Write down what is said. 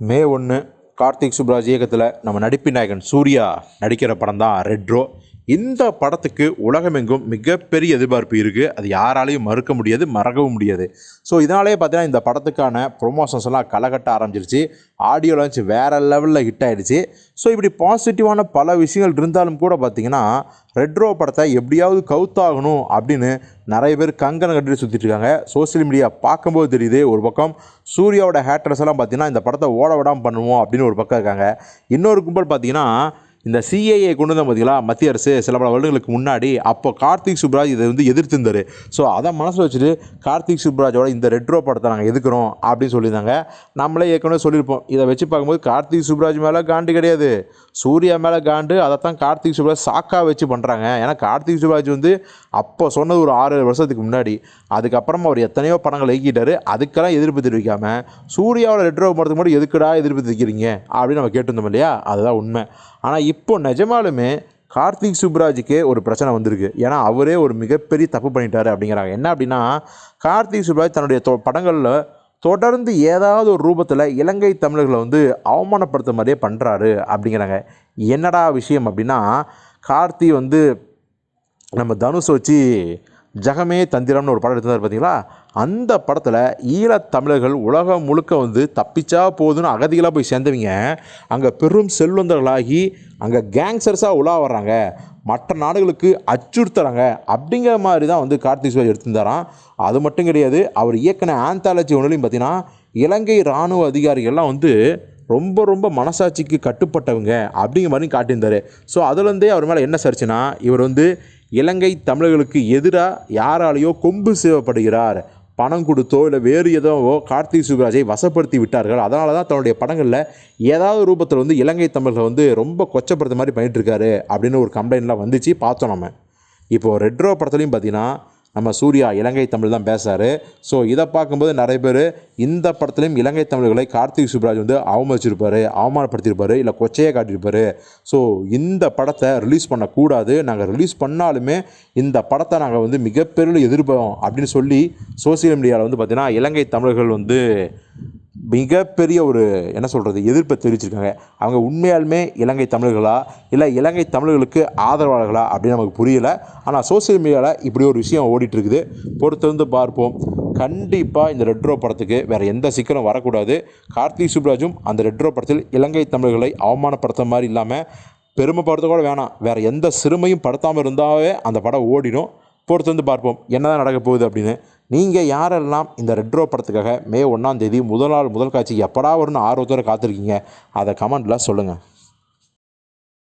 மே ஒன்று கார்த்திக் சுப்ராஜ் இயக்கத்தில் நம்ம நடிப்பு நாயகன் சூர்யா நடிக்கிற படம் தான் ரெட்ரோ இந்த படத்துக்கு உலகமெங்கும் மிகப்பெரிய எதிர்பார்ப்பு இருக்குது அது யாராலையும் மறுக்க முடியாது மறக்கவும் முடியாது. ஸோ இதனாலே பார்த்தீங்கன்னா இந்த படத்துக்கான ப்ரொமோஷன்ஸ் எல்லாம் களைகட்ட ஆரம்பிச்சிருச்சு. ஆடியோ லான்ச் வேறு லெவலில் ஹிட் ஆகிடுச்சு ஸோ இப்படி பாசிட்டிவான பல விஷயங்கள் இருந்தாலும் கூட பார்த்தீங்கன்னா ரெட்ரோ படத்தை எப்படியாவது கவுத்தாகணும் அப்படின்னு நிறைய பேர் கங்கனை கட்டிட்டு சுற்றிட்டு இருக்காங்க. சோஷியல் மீடியா பார்க்கும்போது தெரியுது ஒரு பக்கம் சூர்யாவோட ஹேட்டர்ஸ் எல்லாம் பார்த்தீங்கன்னா இந்த படத்தை ஓட விடாமல் பண்ணுவோம் அப்படின்னு ஒரு பக்கம் இருக்காங்க. இன்னொரு கும்பல் பார்த்தீங்கன்னா இந்த சிஏஏ கொண்டு வந்த பார்த்தீங்களா மத்திய அரசு சில பல வருடங்களுக்கு முன்னாடி அப்போ கார்த்திக் சுப்ராஜ் இதை வந்து எதிர்த்திருந்தார் ஸோ அதை மனசில் வச்சுட்டு கார்த்திக் சுப்ராஜோட இந்த ரெட்ரோ படத்தை நாங்கள் எதுக்குறோம் அப்படின்னு சொல்லியிருந்தாங்க. நம்மளே ஏற்கனவே சொல்லியிருப்போம். இதை வச்சு பார்க்கும்போது கார்த்திக் சுப்ராஜ் மேலே காண்டு கிடையாது. சூர்யா மேலே காண்டு அதைத்தான் கார்த்திக் சுப்ராஜ் சாக்காக வச்சு பண்ணுறாங்க ஏன்னா கார்த்திக் சுப்ராஜ் வந்து அப்போ சொன்னது ஒரு ஆறு ஏழு வருஷத்துக்கு முன்னாடி. அதுக்கப்புறமா அவர் எத்தனையோ படங்கள் இயக்கிட்டாரு. அதுக்கெல்லாம் எதிர்ப்பு தெரிவிக்காமல் சூர்யாவோட ரெட்ரோ படத்துக்கு மட்டும் எதுக்குடா எதிர்ப்பு தெரிவிக்கிறீங்க? அப்படின்னு நம்ம கேட்டிருந்தோம் இல்லையா? அதுதான் உண்மை. ஆனால் இப்போ நிஜமாலுமே கார்த்திக் சுப்ராஜுக்கே ஒரு பிரச்சனை வந்திருக்கு. ஏன்னா அவரே ஒரு மிகப்பெரிய தப்பு பண்ணிட்டாரு அப்படிங்கிறாங்க. என்ன அப்படின்னா கார்த்திக் சுப்ராஜ் தன்னுடைய தொ படங்களில் தொடர்ந்து ஏதாவது ஒரு ரூபத்தில் இலங்கை தமிழர்களை வந்து அவமானப்படுத்த மாதிரியே பண்ணுறாரு அப்படிங்கிறாங்க. என்னடா விஷயம் அப்படின்னா கார்த்தி வந்து நம்ம தனுஷ் வச்சு ஜகமே தந்திரம்னு ஒரு படம் எடுத்திருந்தார் பார்த்தீங்களா? அந்த படத்தில் ஈழத்தமிழர்கள் உலகம் முழுக்க வந்து தப்பிச்சா போதுன்னு அகதிகளாக போய் சேர்ந்தவங்க அங்கே பெரும் செல்வந்தர்களாகி அங்கே கேங்ஸ்டர்ஸாக உலா வர்றாங்க மற்ற நாடுகளுக்கு அச்சுறுத்துறாங்க அப்படிங்கிற மாதிரி தான் வந்து கார்த்திக் சுவாஜ் எடுத்திருந்தாராம். அது மட்டும் கிடையாது அவர் இயக்கின ஆந்தாலஜி ஒன்றுலையும் பார்த்தீங்கன்னா இலங்கை இராணுவ அதிகாரிகள்லாம் வந்து ரொம்ப ரொம்ப மனசாட்சிக்கு கட்டுப்பட்டவங்க அப்படிங்கிற மாதிரி காட்டியிருந்தார். ஸோ அதுலேருந்தே அவர் மேலே என்ன சரிச்சுன்னா இவர் வந்து இலங்கை தமிழர்களுக்கு எதிராக யாராலேயோ கொம்பு சேவப்படுகிறார். பணம் கொடுத்தோ இல்லை வேறு ஏதோவோ கார்த்திக் சுப்ராஜை வசப்படுத்தி விட்டார்கள். அதனால தான் தன்னுடைய படங்களில் ஏதாவது ரூபத்தில் வந்து இலங்கை தமிழர்கள் வந்து ரொம்ப கொச்சப்படுத்த மாதிரி பண்ணிட்டு அப்படின்னு ஒரு கம்ப்ளைண்ட்லாம் வந்துச்சு. பார்த்தோம் நம்ம. இப்போது ரெட்ரோ படத்துலையும் பார்த்தீங்கன்னா நம்ம சூர்யா இலங்கை தமிழ் தான் பேசுகிறாரு ஸோ இதை பார்க்கும்போது நிறைய பேர் இந்த படத்துலையும் இலங்கை தமிழர்களை கார்த்திக் சுப்ராஜ் வந்து அவமதிச்சிருப்பார் அவமானப்படுத்தியிருப்பார் இல்லை கொச்சையை காட்டியிருப்பாரு. ஸோ இந்த படத்தை ரிலீஸ் பண்ணக்கூடாது. நாங்கள் ரிலீஸ் பண்ணாலுமே இந்த படத்தை நாங்கள் வந்து மிகப்பெரிய எதிர்ப்போம் அப்படின்னு சொல்லி சோசியல் மீடியாவில் வந்து பார்த்திங்கன்னா இலங்கை தமிழர்கள் வந்து மிகப்பெரிய ஒரு என்ன சொல்கிறது எதிர்ப்பை தெரிவிச்சிருக்காங்க. அவங்க உண்மையாலுமே இலங்கை தமிழர்களா? இல்லை இலங்கை தமிழர்களுக்கு ஆதரவாளர்களா? அப்படின்னு நமக்கு புரியலை. ஆனால் சோசியல் மீடியாவில் இப்படி ஒரு விஷயம் ஓடிட்டுருக்குது. பொறுத்து வந்து பார்ப்போம். கண்டிப்பாக இந்த ரெட்ரோ படத்துக்கு வேறு எந்த சிக்கலும் வரக்கூடாது. கார்த்திக் சுப்ராஜும் அந்த ரெட்ரோ படத்தில் இலங்கை தமிழர்களை அவமானப்படுத்த மாதிரி இல்லாமல் பெருமைப்படுத்த கூட வேணாம். வேறு எந்த சிறுமையும் படுத்தாமல் இருந்தாவே அந்த படம் ஓடிடும். பொறுத்து வந்து பார்ப்போம். என்னதான் நடக்க போகுது அப்படின்னு. நீங்கள் யாரெல்லாம் இந்த ரெட்ரோ படத்துக்காக மே ஒன்றாம் தேதி முதல் நாள் முதல் காட்சி எப்படா வரும்னு ஆர்வத்தோடு காத்திருக்கீங்க அதை கமெண்ட்டில் சொல்லுங்கள்